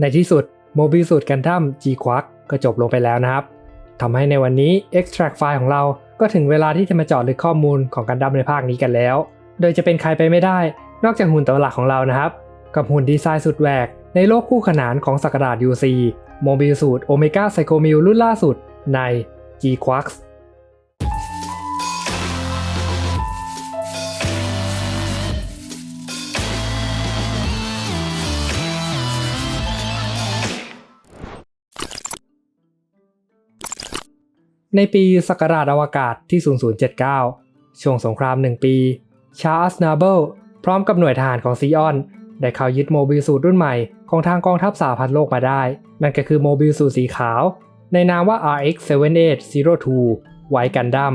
ในที่สุดโมบิลสูตรกันดั้ม G Quark ก็จบลงไปแล้วนะครับทำให้ในวันนี้ Extract File ของเราก็ถึงเวลาที่จะมาเจาะลึกข้อมูลของกันดั้มในภาคนี้กันแล้ว โดยจะเป็นใครไปไม่ได้ นอกจากหุ่นตัวหลักของเรานะครับ กับหุ่นดีไซน์สุดแหวก ในโลกคู่ขนานของสักราช UC โมบิลสูตรโอเมก้าไซโคมิลรุ่นล่าสุดใน G Quarks ในปีศักราชอวกาศที่ 0079 ช่วงสงคราม 1 ปี ชาร์ลส์นาเบิลพร้อมกับหน่วยทหารของซีออน ได้เข้ายึดโมบิลสูตรรุ่นใหม่ของทางกองทัพสหพันธ์โลกมาได้ นั่นก็คือโมบิลสูตรสีขาว ในนามว่า RX-7802 ไวกันดัม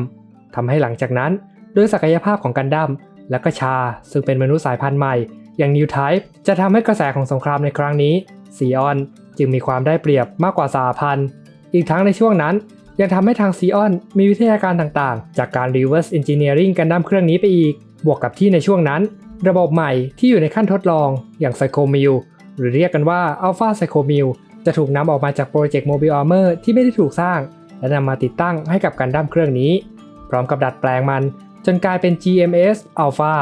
ทำให้หลังจากนั้นด้วยศักยภาพของกันดัมและก็ชา ซึ่งเป็นมนุษย์สายพันธุ์ใหม่ อย่างนิวไทป์จะทำให้กระแสของสงครามในครั้งนี้ซีออนจึงมีความได้เปรียบมากกว่าสหพันธ์ อีกทั้งในช่วงนั้น ยังทำให้ทางซีออนมีวิทยาการต่างๆ จากการ reverse engineering กันดั้มเครื่องนี้ไปอีก บวกกับที่ในช่วงนั้น ระบบใหม่ที่อยู่ในขั้นทดลองอย่าง Psychomil หรือเรียกกันว่า Alpha Psychomil จะถูกนำออกมาจากโปรเจกต์ Mobile Armor ที่ไม่ได้ถูกสร้าง และนำมาติดตั้งให้กับกันดั้มเครื่องนี้ พร้อมกับดัดแปลงมัน จนกลายเป็น GMS Alpha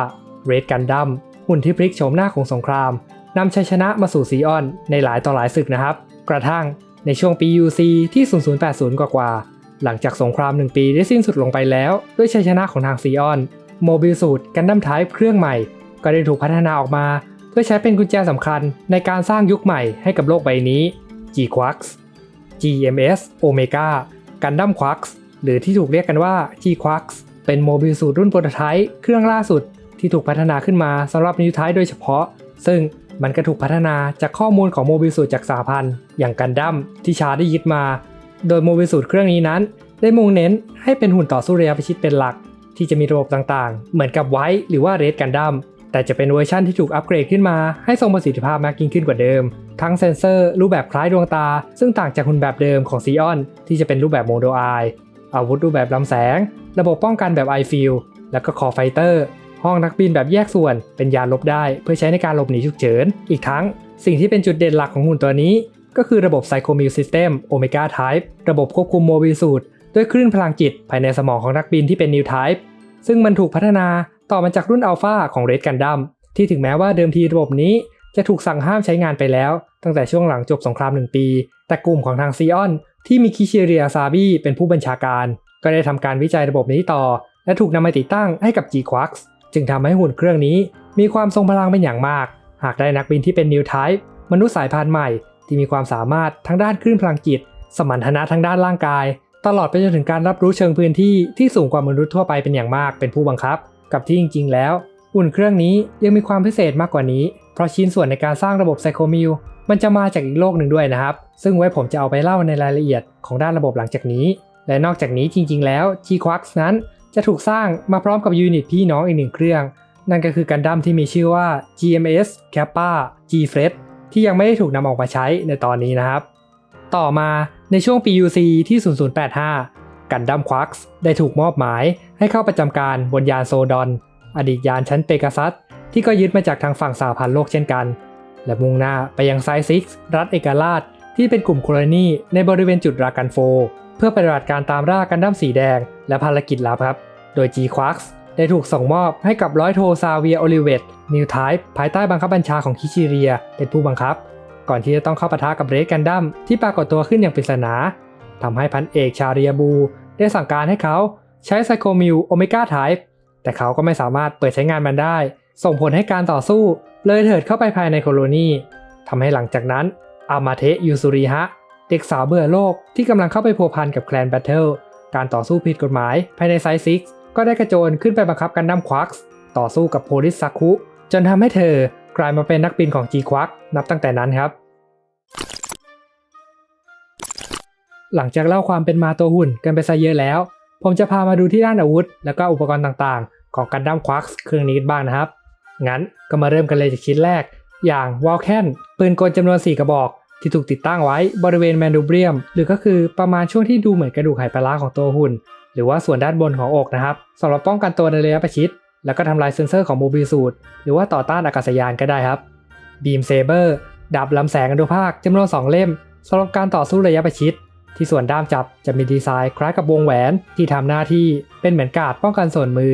Red Gundam หุ่นที่พลิกโฉมหน้าของสงครามนำชัยชนะมาสู่ซีออนในหลายต่อหลายศึกนะครับ กระทั่ง ในช่วงปี UC ที่ 0080 กว่าๆ หลังจากสงคราม 1 ปีได้สิ้นสุดลงไปแล้ว ด้วยชัยชนะของทางซีออน โมบิลสูตรกันดั้มไทป์เครื่องใหม่ ก็ได้ถูกพัฒนาออกมา เพื่อใช้เป็นกุญแจสำคัญในการสร้างยุคใหม่ให้กับโลกใบนี้ G Quarks GMS Omega Gundam Quarks หรือที่ถูกเรียกกันว่า G Quarks เป็นโมบิลสูตรรุ่นโปรโตไทป์เครื่องล่าสุดที่ถูกพัฒนาขึ้นมาสำหรับนิวไทป์โดยเฉพาะ ซึ่ง มันก็ถูกพัฒนาจากข้อมูลของโมบิลสูตรจากสหพันธ์อย่างกันดั้มที่ชาได้ยึดมา โดยโมบิลสูตรเครื่องนี้นั้น ได้มุ่งเน้นให้เป็นหุ่นต่อสู้ระยะประชิดเป็นหลัก ที่จะมีระบบต่างๆ เหมือนกับไว้หรือว่าเรดกันดั้มแต่จะเป็นเวอร์ชั่นที่ถูกอัปเกรดขึ้นมาให้ทรงประสิทธิภาพมากยิ่งขึ้นกว่าเดิม ทั้งเซนเซอร์รูปแบบคล้ายดวงตา ซึ่งต่างจากหุ่นแบบเดิมของซีออนที่จะเป็นรูปแบบโมโดไออาวุธรูปแบบลำแสง ระบบป้องกันแบบไอฟิลแล้วก็คอไฟเตอร์ ห้องนักบินแบบแยกส่วนเป็นยานลบได้ เพื่อใช้ในการหลบหนีฉุกเฉิน อีกทั้ง สิ่งที่เป็นจุดเด่นหลักของหุ่นตัวนี้ ก็คือระบบ Psychomil System Omega Type ระบบควบคุมโมบิลสูตรด้วยคลื่นพลังจิตภายในสมองของนักบินที่เป็น New Type ซึ่งมันถูกพัฒนาต่อมาจากรุ่น Alpha ของ Red Gundam ที่ถึงแม้ว่าเดิมทีระบบนี้จะถูกสั่งห้ามใช้งานไปแล้ว ตั้งแต่ช่วงหลังจบสงคราม1ปี แต่กลุ่มของทางซีออน ที่มีคิเชเรียซาบิเป็นผู้บัญชาการ ก็ได้ทำการวิจัยระบบนี้ต่อ และถูกนำมาติดตั้งให้กับ G Quarks จึงทำให้หุ่นเครื่องนี้มีความทรงพลังเป็นอย่างมาก หากได้นักบินที่เป็น New Type มนุษย์สายพันธุ์ใหม่ ที่มีความสามารถทั้งด้านคลื่นพลังจิต สมรรถนะทั้งด้านร่างกาย ตลอดไปจนถึงการรับรู้เชิงพื้นที่ที่สูงกว่ามนุษย์ทั่วไปเป็นอย่างมากเป็นผู้บังคับ กับที่จริง ๆ แล้ว หุ่นเครื่องนี้ยังมีความพิเศษมากกว่านี้ เพราะชิ้นส่วนในการสร้างระบบไซโคมิลมันจะมาจากอีกโลกหนึ่งด้วยนะครับ ซึ่งไว้ผมจะเอาไปเล่าในรายละเอียดของด้านระบบหลังจากนี้ และนอกจากนี้จริง ๆ แล้ว G Quarks นั้น จะถูกสร้างมาพร้อมกับยูนิตพี่น้องอีกหนึ่งเครื่อง นั่นก็คือกันดั้มที่มีชื่อว่า GMS Kappa G f r e d ที่ยังไม่ได้ถูกนำออกมาใช้ในตอนนี้นะครับ ต่อมาในช่วงปี UC ที่ 0085 กันดั้มควักส์ได้ถูกมอบหมาย ให้เข้าประจำการบนยานโซดอน อดีตยานชั้นเปกาซัสที่ก็ยึดมาจากทางฝั่งสหพันธ์โลกเช่นกัน และมุ่งหน้าไปยังไซซิกรัฐเอกราช ที่เป็นกลุ่มโคลนีในบริเวณจุดรากันโฟ เพื่อปฏิบัติการตามล่ากันดั้มสีแดง และภารกิจลับครับ โดย G q u a r k ได้ถูกส่งมอบให้กับร้อยโทซาเวียโอลิเวตนิวไทป์ภายใต้บังคับบัญชาของคิชิเรียเป็นผู้บังคับ ก่อนที่จะต้องเข้าปะทะกับเรดกันดั้มที่ปรากฏตัวขึ้นอย่างปริศนาทำให้พันเอกชาเรียบู ได้สั่งการให้เขาใช้ไซโคมิลโอเมก้าไทป์แต่เขาก็ไม่สามารถเปิดใช้งานมันได้ ส่งผลให้การต่อสู้ เลยเถิดเข้าไปภายในโคโลนีทำให้หลังจากนั้นอามาเทะยูซุริฮะ เด็กสาวเบื่อโลกที่กำลังเข้าไปพัวพันกับแคลนแบทเทิล การต่อสู้ผิดกฎหมายภายในไซซิกก็ได้กระโจนขึ้นไปบังคับกันดั้มควักต่อสู้กับโพลิสซาคุจนทำให้เธอกลายมาเป็นนักบินของ G ควักนับตั้งแต่นั้นครับ หลังจากเล่าความเป็นมาตัวหุ่นกันไปซะเยอะแล้ว ผมจะพามาดูที่ด้านอาวุธ แล้วก็อุปกรณ์ต่างๆ ของกันดั้มควักเครื่องนี้บ้างนะครับ งั้นก็มาเริ่มกันเลยจากชิ้นแรก อย่างวอลแคนปืนกลจำนวน 4 กระบอก ที่ถูกติดตั้งไว้บริเวณแมนดูเบียม หรือก็คือประมาณช่วงที่ดูเหมือนกระดูกไหปลาร้าของตัวหุ่น หรือว่าส่วนด้านบนของอกนะครับสำหรับป้องกันตัวในระยะประชิด แล้วก็ทำลายเซนเซอร์ของโมบิลสูตรหรือว่าต่อต้านอากาศยานก็ได้ครับบีมเซเบอร์ดาบลำแสงอนุภาคจำนวน2เล่มสำหรับการต่อสู้ระยะประชิด ที่ส่วนด้ามจับจะมีดีไซน์คล้ายกับวงแหวน ที่ทำหน้าที่เป็นเหมือนกาดป้องกันส่วนมือ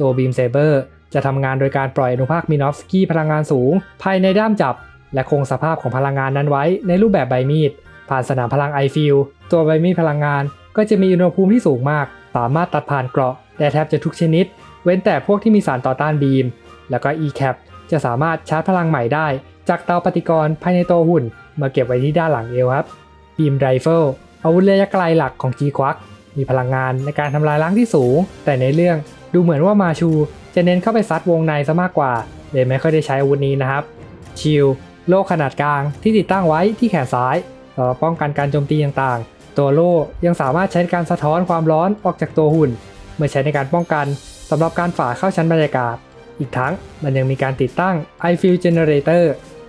ตัวบีมเซเบอร์จะทำงานโดยการปล่อยอนุภาคมินอฟสกี้พลังงานสูง ภายในด้ามจับ และคงสภาพของพลังงานนั้นไว้ในรูปแบบใบมีด ผ่านสนามพลังไอฟิลตัวใบมีดพลังงาน ก็จะมีอุณหภูมิที่สูงมาก สามารถตัดผ่านเกราะได้แทบจะทุกชนิด เว้นแต่พวกที่มีสารต่อต้านบีม แล้วก็ e-cap จะสามารถชาร์จพลังใหม่ได้ จากเตาปฏิกรณ์ภายในตัวหุ่น มาเก็บไว้ที่ด้านหลังเอวครับบีมไรเฟิลอาวุธระยะไกลหลักของ G q u a c มีพลังงานในการทำลายล้างที่สูง แต่ในเรื่องดูเหมือนว่ามาชู จะเน้นเข้าไปซัดวงในซะมากกว่าเลยไม่ค่อยได้ใช้อาวุธนี้นะครับชิล โล่ขนาดกลางที่ติดตั้งไว้ที่แขนซ้ายป้องกันการโจมตีต่างๆ ตัวโล่ยังสามารถใช้ในการสะท้อนความร้อนออกจากตัวหุ่น เมื่อใช้ในการป้องกันสำหรับการฝ่าเข้าชั้นบรรยากาศ อีกทั้งมันยังมีการติดตั้ง i f e e l Generator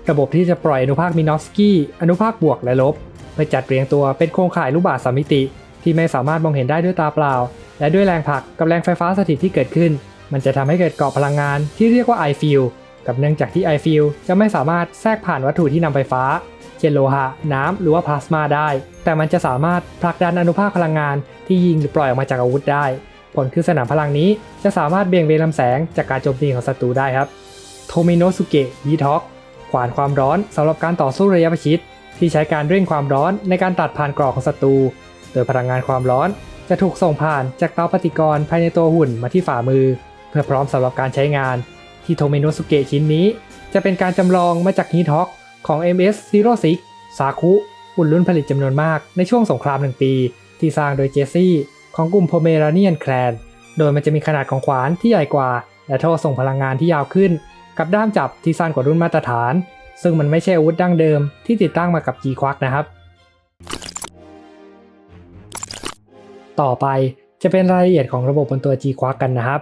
ระบบที่จะปล่อยอนุภาคมินอฟสกี้อนุภาคบวกและลบเพื่อจัดเรียงตัวเป็นโครงข่ายลูกบาศก์สามมิติ ที่ไม่สามารถมองเห็นได้ด้วยตาเปล่า และด้วยแรงผลักกับแรงไฟฟ้าสถิตที่เกิดขึ้น มันจะทำให้เกิดเกาะพลังงานที่เรียกว่า i f e e l กับเนื่องจากที่ i f e e l จะไม่สามารถแทรกผ่านวัตถุที่นำไฟฟ้า เช่นโลหะ น้ำหรือว่าพลาสมาได้ แต่มันจะสามารถผลักดันอนุภาคพลังงานที่ยิงหรือปล่อยออกมาจากอาวุธได้ ผลคือสนามพลังนี้จะสามารถเบี่ยงเบนลำแสงจากการโจมตีของศัตรูได้ครับโทมิโนสุเกะยีท็อกขวานความร้อนสำหรับการต่อสู้ระยะประชิดที่ใช้การเร่งความร้อนในการตัดผ่านกรอกของศัตรู โดยพลังงานความร้อนจะถูกส่งผ่านจากเตาปฏิกรณ์ภายในตัวหุ่นมาที่ฝ่ามือ เพื่อพร้อมสำหรับการใช้งาน ที่โทเมโนสุเกะชิ้นนี้ จะเป็นการจำลองมาจากฮีท็อกของ MS06 ซาคุหุ่นรุ่นผลิตจำนวนมากในช่วงสงครามหนึ่งปี ที่สร้างโดยเจสซี่ ของกลุ่มโพเมราเนียนแคลน โดยมันจะมีขนาดของขวานที่ใหญ่กว่า และโท่ส่งพลังงานที่ยาวขึ้น กับด้ามจับที่สั้นกว่ารุ่นมาตรฐาน ซึ่งมันไม่ใช่อาวุธดั้งเดิมที่ติดตั้งมากับ G ควักนะครับ ต่อไปจะเป็นรายละเอียดของระบบบนตัว G ควักกันนะครับ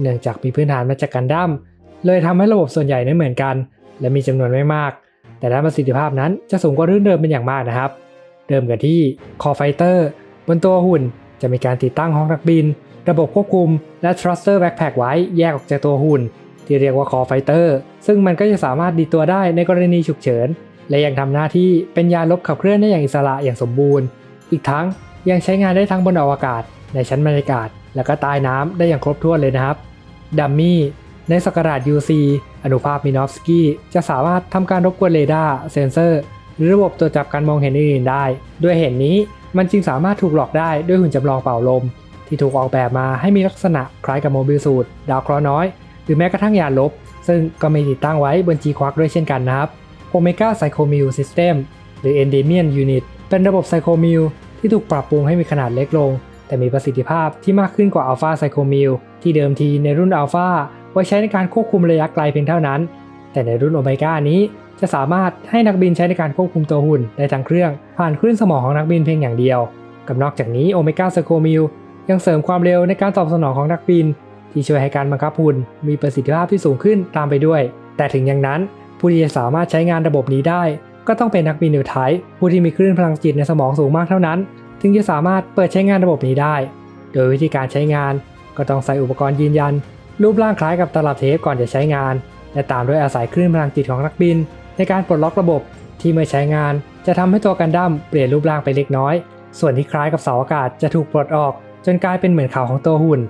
เนื่องจากมีพื้นฐานมาจากกันดั้ม เลยทำให้ระบบส่วนใหญ่ไม่เหมือนกัน และมีจำนวนไม่มาก แต่ด้านประสิทธิภาพนั้นจะสูงกว่ารุ่นเดิมเป็นอย่างมากนะครับเริ่มกันที่ Core Fighter บนตัวหุ่นจะมีการติดตั้งห้องนักบิน ระบบควบคุมและ thruster backpack ไว้แยกออกจากตัวหุ่น ที่เรียกว่า Core Fighter ซึ่งมันก็จะสามารถดีตัวได้ในกรณีฉุกเฉิน และยังทำหน้าที่เป็นยานลบขับเคลื่อนได้อย่างอิสระอย่างสมบูรณ์ อีกทั้งยังใช้งานได้ทั้งบนอวกาศ ในชั้นบรรยากาศ และก็ใต้น้ำได้อย่างครบถ้วนเลยนะครับดัมมี่ ในสกราด UC อนุภาพมินอฟสกี้จะสามารถทำการรบกวนเรดาร์เซนเซอร์ หรือระบบตรวจจับการมองเห็นอื่นๆได้ ด้วยเหตุนนี้มันจึงสามารถถูกหลอกได้ด้วยหุ่นจำลองเป่าลม ที่ถูกออกแบบมาให้มีลักษณะคล้ายกับโมบิลสูตรดาวเคราะห์น้อย หรือแม้กระทั่งยานลบ ซึ่งก็มีติดตั้งไว้บน G Quark ด้วยเช่นกันนะครับ Omega Psychomil System หรือ Endymion Unit เป็นระบบ Psychomil ที่ถูกปรับปรุงให้มีขนาดเล็กลง แต่มีประสิทธิภาพที่มากขึ้นกว่า Alpha Psychomil ที่เดิมทีในรุ่น Alpha ไว้ใช้ในการควบคุมระยะไกลเพียงเท่านั้น แต่ในรุ่น Omega นี้จะสามารถให้นักบินใช้ในการควบคุมตัวหุ่นได้ทั้งเครื่อง ผ่านคลื่นสมองของนักบินเพียงอย่างเดียว กับนอกจากนี้ Omega Psychomil ยังเสริมความเร็วในการตอบสนองของนักบิน ที่ช่วยให้การบังคับหุ่นมีประสิทธิภาพที่สูงขึ้นตามไปด้วย แต่ถึงอย่างนั้น ผู้ที่จะสามารถใช้งานระบบนี้ได้ ก็ต้องเป็นนักบินนิวไทป์ผู้ที่มีคลื่นพลังจิตในสมองสูงมากเท่านั้น ถึงจะสามารถเปิดใช้งานระบบนี้ได้ โดยวิธีการใช้งานก็ต้องใส่อุปกรณ์ยืนยัน รูปร่างคล้ายกับตลับเทปก่อนจะใช้งาน และตามด้วยอาศัยคลื่นพลังจิตของนักบิน ในการปลดล็อกระบบที่เมื่อใช้งาน จะทำให้ตัวกันดั้มเปลี่ยนรูปร่างไปเล็กน้อย ส่วนที่คล้ายกับเสาอากาศจะถูกปลดออก จนกลายเป็นเหมือนเขาของตัวหุ่น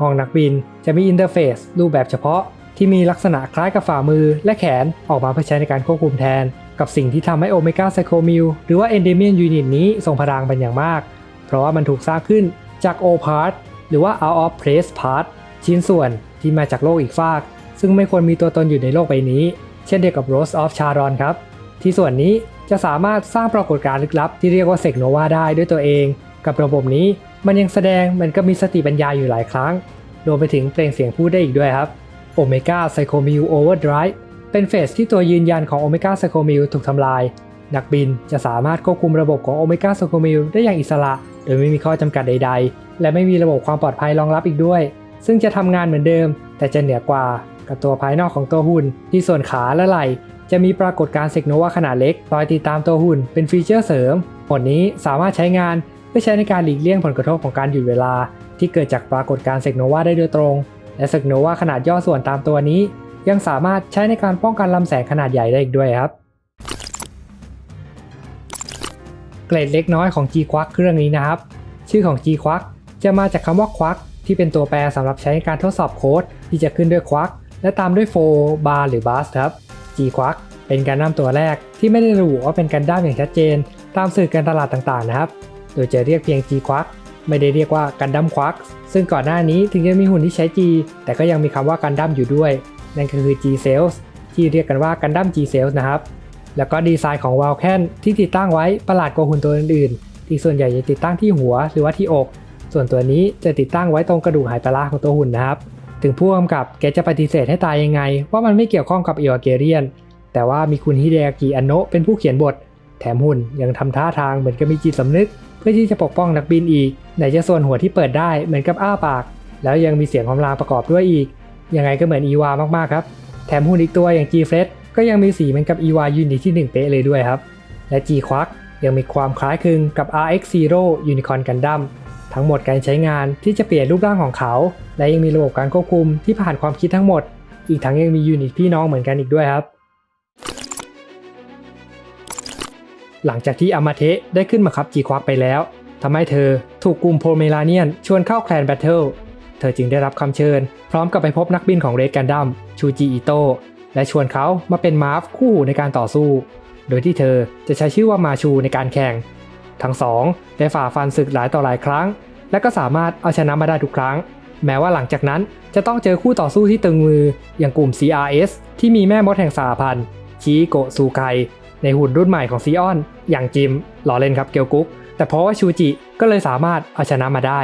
ห้องนักบินจะมีอินเทอร์เฟซรูปแบบเฉพาะ ที่มีลักษณะคล้ายกับฝ่ามือและแขนออกมาเพื่อใช้ในการควบคุมแทน กับสิ่งที่ทำให้โอเมก้าไซโคมิลหรือว่าเอนเดเมียนยูนิตนี้ทรงพลังเป็นอย่างมาก เพราะว่ามันถูกสร้างขึ้นจาก O part หรือว่า out of place part ชิ้นส่วน ที่มาจากโลกอีกฟาก ซึ่งไม่ควรมีตัวตนอยู่ในโลกใบนี้ เช่นเดียวกับ Rose of Charon ครับ ที่ส่วนนี้จะสามารถสร้างปรากฏการณ์ลึกลับ ที่เรียกว่าเซกโนวาได้ด้วยตัวเอง กับระบบนี้มันยังแสดงมือนกับมีสติปัญญาอยู่หลายครั้ง รวมไปถึงเปล่งเสียงพูดได้อีกด้วยครับ Omega Psychomil Overdrive เป็นเฟสที่ตัวยืนยันของ Omega Psychomil ถูกทำลาย นักบินจะสามารถควบคุมระบบของ Omega Psychomil ได้อย่างอิสระ โดยไม่มีข้อจำกัดใด ๆ และไม่มีระบบความปลอดภัยรองรับอีกด้วย ซึ่งจะทำงานเหมือนเดิม แต่จะเหนือกว่ากับตัวภายนอกของตัวหุ่น ที่ส่วนขาและไหล่จะมีปรากฏการณ์เซกโนวาขนาดเล็กคอยติดตามตัวหุ่นเป็นฟีเจอร์เสริมผลนี้สามารถใช้งานเพื่อใช้ในการหลีกเลี่ยงผลกระทบของการหยุดเวลา ที่เกิดจากปรากฏการณ์เซกโนวาได้โดยตรง และเซกโนวาขนาดย่อส่วนตามตัวนี้ ยังสามารถใช้ในการป้องกันลำแสงขนาดใหญ่ได้อีกด้วยครับเกรดเล็กน้อยของ G Quark เครื่องนี้นะครับ ชื่อของ G Quark จะมาจากคำว่า Quark ที่เป็นตัวแปรสำหรับใช้ในการทดสอบโค้ดที่จะขึ้นด้วย Quark และตามด้วย4 bar หรือ bus ครับ G Quark เป็นการนำตัวแรกที่ไม่ได้ระบุว่าเป็นการด้ามอย่างชัดเจน ตามสื่อการตลาดต่างๆนะครับ โดยจะเรียกเพียง G Quark ไม่ได้เรียกว่ากันดั้มควักซึ่งก่อนหน้านี้ถึงจะมีหุ่นที่ใช้ G แต่ก็ยังมีคำว่ากันดั้มอยู่ด้วย นั่นก็คือ G Cells ที่เรียกกันว่ากันดั้ม G Cells นะครับ แล้วก็ดีไซน์ของวาลแคนที่ติดตั้งไว้ประหลาดกว่าหุ่นตัวอื่นๆ ที่ส่วนใหญ่จะติดตั้งที่หัวหรือว่าที่อก ส่วนตัวนี้จะติดตั้งไว้ตรงกระดูกหายปลาของตัวหุ่นนะครับ ถึงผู้กำกับแกจะปฏิเสธให้ตายยังไง ว่ามันไม่เกี่ยวข้องกับอีวาเกเรียน แต่ว่ามีคุณฮิเดอากิอันโนะเป็นผู้เขียนบท แถมหุ่นยังทำท่าทางเหมือนกับมีจิตสำนึก เพื่อที่จะปกป้องนักบินอีกไหนจะส่วนหัวที่เปิดได้เหมือนกับอ้าปาก แล้วยังมีเสียงคำรามประกอบด้วยอีกยังไงก็เหมือนอีวามากๆครับแถมหุ่นอีกตัวอย่าง G f r e d ก็ยังมีสีเหมือนกับอีวายูนิตที่1เป๊ะเลยด้วยครับและ G q u a r k ยังมีความคล้ายคลึงกับ RX Zero Unicorn Gundam ทั้งหมดการใช้งานที่จะเปลี่ยนรูปร่างของเขา และยังมีระบบการควบคุมที่ผ่านความคิดทั้งหมด อีกทั้งยังมียูนิตพี่น้องเหมือนกันอีกด้วยครับ หลังจากที่อามาเทะได้ขึ้นมาขับจีควักไปแล้วทำให้เธอถูกกลุ่มโพเมลาเนียนชวนเข้าแคลนแบทเทิล เธอจึงได้รับคำเชิญ พร้อมกับไปพบนักบินของเรดกันดัมชูจิอิโตและชวนเขามาเป็นมาร์ฟคู่หูในการต่อสู้ โดยที่เธอจะใช้ชื่อว่ามาชูในการแข่ง ทั้งสองได้ฝ่าฟันศึกหลายต่อหลายครั้ง และก็สามารถเอาชนะมาได้ทุกครั้ง แม้ว่าหลังจากนั้นจะต้องเจอคู่ต่อสู้ที่ตึงมืออย่างกลุ่ม CRS ที่มีแม่มดแห่งสาพันธ์ชิโกะซูไคในหุ่นรุ่นใหม่ของซีออน อย่างจิมหล่อเล่นครับเกียวกุ๊ก แต่เพราะว่าชูจิก็เลยสามารถเอาชนะมาได้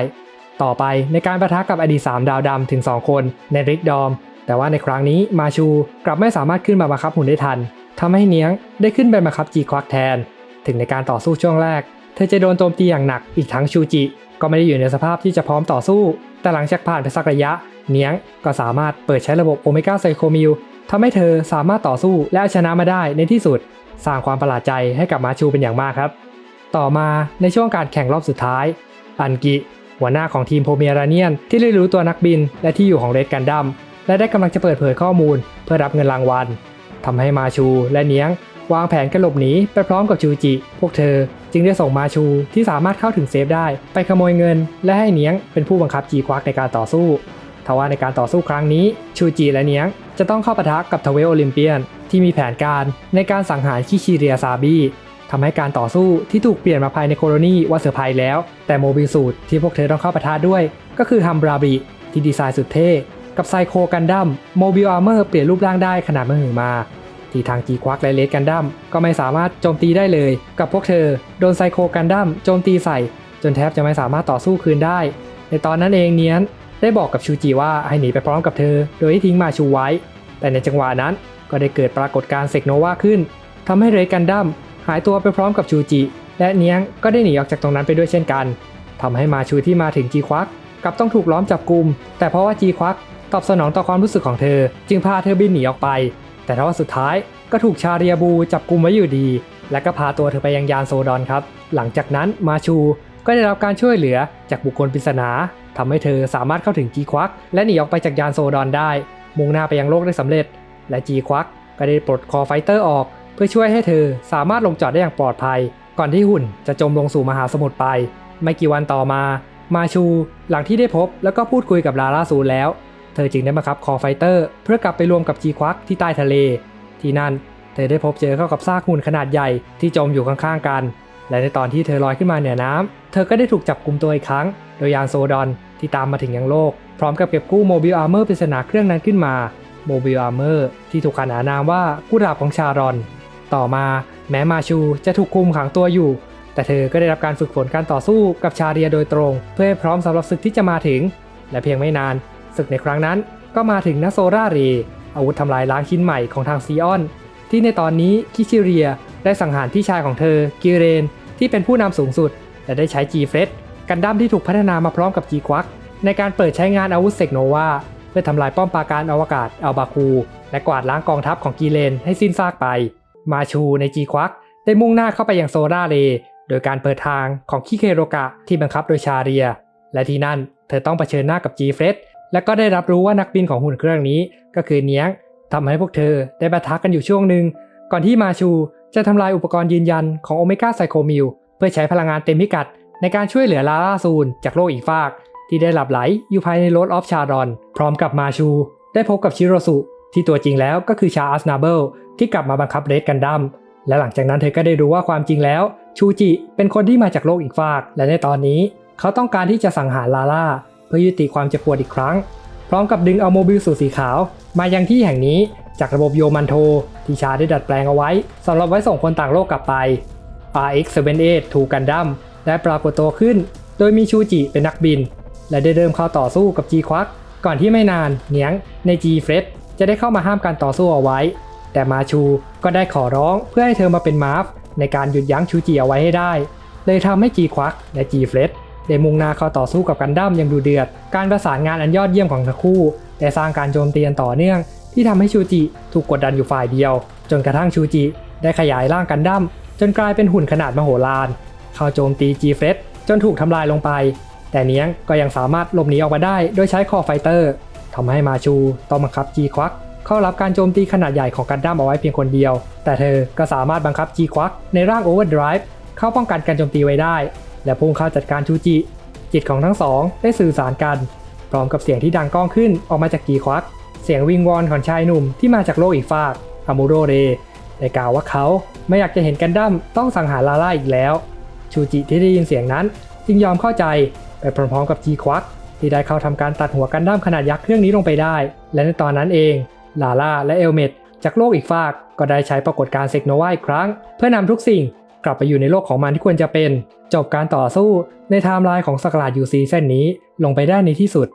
ต่อไปในการประทะกับอดีต3ดาวดำถึง 2 คนในริกดอม แต่ว่าในครั้งนี้มาชูกลับไม่สามารถขึ้นมาบังคับหุ่นได้ทันทำให้เนียงได้ขึ้นไปบังคับจีควักแทน ถึงในการต่อสู้ช่วงแรก เธอจะโดนโจมตีอย่างหนักอีกทั้งชูจิก็ไม่ได้อยู่ในสภาพที่จะพร้อมต่อสู้ แต่หลังจากผ่านไปสักระยะ เนียงก็สามารถเปิดใช้ระบบโอเมก้าไซโคมิลทำให้เธอสามารถต่อสู้และเอาชนะมาได้ในที่สุด สร้างความประหลาดใจให้กับมาชูเป็นอย่างมากครับ ต่อมาในช่วงการแข่งรอบสุดท้าย อันกิหัวหน้าของทีมโพเมราเนียน ที่ได้รู้ตัวนักบินและที่อยู่ของเรดกันดัมและได้กำลังจะเปิดเผยข้อมูล เพื่อรับเงินรางวัลทำให้มาชูและเนียง วางแผนกันหลบหนีไปพร้อมกับชูจิ พวกเธอจึงได้ส่งมาชูที่สามารถเข้าถึงเซฟได้ ไปขโมยเงิน และให้เนียงเป็นผู้บังคับจีควักในการต่อสู้ทว่าในการต่อสู้ครั้งนี้ ชูจิและเนียงจะต้องเข้าปะทะกับทเวลโอลิมเปียน ที่มีแผนการในการสังหารคิชิเรียซาบีทำให้การต่อสู้ที่ถูกเปลี่ยนมาภายในโคโลนีว่าเซอร์ไพรส์แล้ว แต่โมบิลสูตรที่พวกเธอต้องเข้าปะทะด้วย ก็คือฮัมบราบิที่ดีไซน์สุดเท่กับไซโคกันดัมโมบิลอาร์เมอร์เปลี่ยนรูปร่างได้ขนาดมหึมา ที่ทางจีควักและเลดกันดัมก็ไม่สามารถโจมตีได้เลย กับพวกเธอโดนไซโคกันดัมโจมตีใส่ จนแทบจะไม่สามารถต่อสู้คืนได้ ในตอนนั้นเองเนียนได้บอกกับชูจิว่าให้หนีไปพร้อมกับเธอ โดยที่ทิ้งมาชูไว้ แต่ในจังหวะนั้นก็ได้เกิดปรากฏการณ์เซกโนวาขึ้นทำให้เรดกันดัมหายตัวไปพร้อมกับชูจิ และเนียงก็ได้หนีออกจากตรงนั้นไปด้วยเช่นกันทำให้มาชูที่มาถึงจีควักกับต้องถูกล้อมจับกลุ่มแต่เพราะว่าจีควักตอบสนองต่อความรู้สึกของเธอ จึงพาเธอบินหนีออกไป แต่ทว่าสุดท้ายก็ถูกชาเรียบูจับกุมไว้อยู่ดี และก็พาตัวเธอไปยังยานโซดอนครับ หลังจากนั้นมาชูก็ได้รับการช่วยเหลือจากบุคคลปริศนาทำให้เธอสามารถเข้าถึงจีควักและหนีออกไปจากยานโซดอนได้ มุ่งหน้าไปยังโลกได้สำเร็จ และจีควักก็ได้ปลดคอไฟเตอร์ออก เพื่อช่วยให้เธอสามารถลงจอดได้อย่างปลอดภัย ก่อนที่หุ่นจะจมลงสู่มหาสมุทรไป ไม่กี่วันต่อมา มาชู หลังที่ได้พบแล้วก็พูดคุยกับลาลาซูแล้ว ธอจึงได้บังคับคอไฟเตอร์ เพื่อกลับไปรวมกับจีควักที่ใต้ทะเล ที่นั่นเธอได้พบเจอเข้ากับซากหุ่นขนาดใหญ่ที่จมอยู่ข้างๆกัน และในตอนที่เธอลอยขึ้นมาเหนือน้ำเธอก็ได้ถูกจับกลุ่มตัวอีกครั้ง โดยยานโซดอนที่ตามมาถึงยังโลก พร้อมกับเก็บกู้โมบิลอาร์เมอร์ปริศนาเครื่องนั้นขึ้นมาโมบิลอาร์เมอร์ที่ถูกขนานนามว่ากุหลาบของชารอน ต่อมาแม้มาชูจะถูกคุมขังตัวอยู่ แต่เธอก็ได้รับการฝึกฝนการต่อสู้กับชาเรียโดยตรง เพื่อให้พร้อมสำหรับศึกที่จะมาถึง และเพียงไม่นาน ศึกในครั้งนั้นก็มาถึงนาโซราเรอาวุธทำลายล้างชิ้นใหม่ของทางซีออน ที่ในตอนนี้คิชิเรียได้สังหารพี่ชายของเธอกิเรน ที่เป็นผู้นำสูงสุด และได้ใช้จีเฟสกันดั้มที่ถูกพัฒนามาพร้อมกับจีควักในการเปิดใช้งานอาวุธเซกโนวาเพื่อทำลายป้อมปราการอวกาศอัลบาคู และกวาดล้างกองทัพของกีเลนให้สิ้นซากไป มาชูในจีควักได้มุ่งหน้าเข้าไปยังโซราเรโดยการเปิดทางของคิเคโรกะที่บังคับโดยชาเรีย และที่นั่นเธอต้องเผชิญหน้ากับจีเฟส และก็ได้รับรู้ว่านักบินของหุ่นเครื่องนี้ก็คือเนียงทำให้พวกเธอได้ปะทะกันอยู่ช่วงหนึ่งก่อนที่มาชูจะทำลายอุปกรณ์ยืนยันของโอเมก้าไซโคมิลเพื่อใช้พลังงานเต็มพิกัด ในการช่วยเหลือลาลาซูนจากโลกอีกฟาก ที่ได้หลับไหลอยู่ภายในรดออฟชาดอน พร้อมกับมาชู ได้พบกับชิโรสุที่ตัวจริงแล้วก็คือชาอัสนาเบิลที่กลับมาบังคับเรดกันดั้มและหลังจากนั้นเธอก็ได้รู้ว่าความจริงแล้ว ชูจิเป็นคนที่มาจากโลกอีกฟาก และในตอนนี้ เขาต้องการที่จะสังหารลาล่า เพื่อยุติความเจ็บปวดอีกครั้ง พร้อมกับดึงเอาโมบิลสูทสีขาว มายังที่แห่งนี้จากระบบโยมันโท ที่ชาได้ดัดแปลงเอาไว้สำหรับไว้ส่งคนต่างโลกกลับไป RX-78 ถูกกันดั้มได้ปรากฏตัวขึ้น โดยมีชูจิเป็นนักบิน และได้เริ่มเข้าต่อสู้กับ G ควักก่อนที่ไม่นานเนียงใน G เฟรดจะได้เข้ามาห้ามการต่อสู้เอาไว้ แต่มาชูก็ได้ขอร้องเพื่อให้เธอมาเป็นมาร์ฟในการหยุดยั้งชูจิเอาไว้ให้ได้ เลยทำให้ G ควักและ G เฟรด ได้มุ่งหน้าเข้าต่อสู้กับกันดั้มอย่างดูเดือด การประสานงานอันยอดเยี่ยมของทั้งคู่ได้สร้างการโจมตีันต่อเนื่อง ที่ทำให้ชูจิถูกกดดันอยู่ฝ่ายเดียว จนกระทั่งชูจิได้ขยายร่างกันดั้มจนกลายเป็นหุ่นขนาดมโหฬารเข้าโจมตี G เฟรดจนถูกทำลายลงไป แต่เนี้ยงก็ยังสามารถหลบหนีออกมาได้โดยใช้คอไฟเตอร์ทำให้มาชูต้องบังคับ G ควักเข้ารับการโจมตีขนาดใหญ่ของกันดั้มเอาไว้เพียงคนเดียว แต่เธอก็สามารถบังคับ G ควักในร่าง Overdrive เข้าป้องกันการโจมตีไว้ได้ และพุ่งเข้าจัดการชูจิ จิตของทั้งสองได้สื่อสารกัน พร้อมกับเสียงที่ดังก้องขึ้นออกมาจาก G ควัก เสียงวิงวอนของชายหนุ่มที่มาจากโลกอีกฟากอามูโรเรได้กล่าวว่าเขาไม่อยากจะเห็นกันดั้มต้องสังหารลาล่าอีกแล้ว ชูจิที่ได้ยินเสียงนั้น จึงยอมเข้าใจไปพร้อมๆกับจีควักที่ได้เข้าทำการตัดหัวกันดั้มขนาดยักษ์เครื่องนี้ลงไปได้ และในตอนนั้นเองลาล่าและเอลเมดจากโลกอีกฟากก็ได้ใช้ปรากฏการณ์เซกโนวาอีกครั้ง เพื่อนำทุกสิ่ง กลับไปอยู่ในโลกของมันที่ควรจะเป็น จบการต่อสู้ในไทม์ไลน์ของสกราดยูซีเส้นนี้ลงไปได้ในที่สุด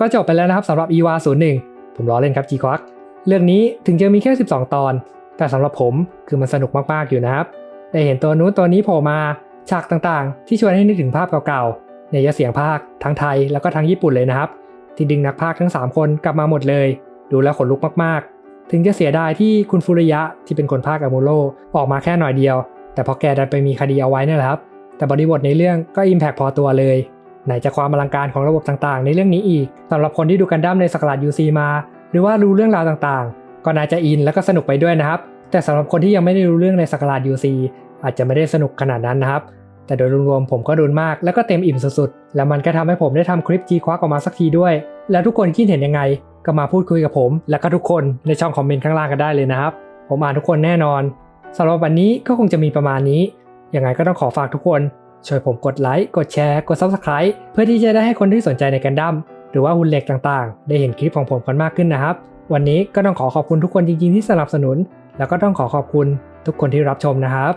ก็จบไปแล้วนะครับสำหรับ EVA 01 ผมล้อเล่นครับจีควักเรื่องนี้ถึงจะมีแค่ 12 ตอน แต่สำหรับผมคือมันสนุกมากๆอยู่นะครับได้เห็นตัวนู้นตัวนี้โผล่มาฉากต่างๆ ที่ชวนให้นึกถึงภาพเก่าๆในยเสียงภาคทั้งไทยแล้วก็ทั้งญี่ปุ่นเลยนะครับ ที่ดึงนักภาคทั้ง 3 คนกลับมาหมดเลย ดูแล้วขนลุกมากๆ ถึงจะเสียดายที่คุณฟุริยะที่เป็นคนภาคอามูโรออกมาแค่หน่อยเดียว แต่พอแกดันไปมีคดีเอาไว้นี่แหละครับ แต่บริบทในเรื่องก็อิมแพกพอตัวเลย ไหนจะความอลังการของระบบต่างๆ ในเรื่องนี้อีกสำหรับคนที่ดูกันดั้มในสกราดยูซีมา หรือว่ารู้เรื่องราวต่างๆ ก็น่าจะอินแล้วก็สนุกไปด้วยนะครับ แต่สำหรับคนที่ยังไม่ได้รู้เรื่องในสกราดยูซีอาจจะไม่ได้สนุกขนาดนั้นนะครับ แต่โดยรวมๆผมก็ดูมากแล้วก็เต็มอิ่มสุดๆ แล้วมันก็ทำให้ผมได้ทำคลิป G ควักออกมาสักทีด้วย แล้วทุกคนคิดเห็นยังไง ก็มาพูดคุยกับผม แล้วก็ทุกคนในช่องคอมเมนต์ข้างล่างกันได้เลยนะครับ ผมอ่านทุกคนแน่นอนสำหรับวันนี้ก็คงจะมีประมาณนี้ ยังไงก็ต้องขอฝากทุกคน ช่วยผมกดไลค์ กดแชร์ กด Subscribe เพื่อที่จะได้ให้คนที่สนใจในกันดั้มหรือว่าหุ่นเหล็กต่างๆ ได้เห็นคลิปของผมกันมากขึ้นนะครับ วันนี้ก็ต้องขอขอบคุณทุกคนจริงๆที่สนับสนุน แล้วก็ต้องขอขอบคุณทุกคนที่รับชมนะครับ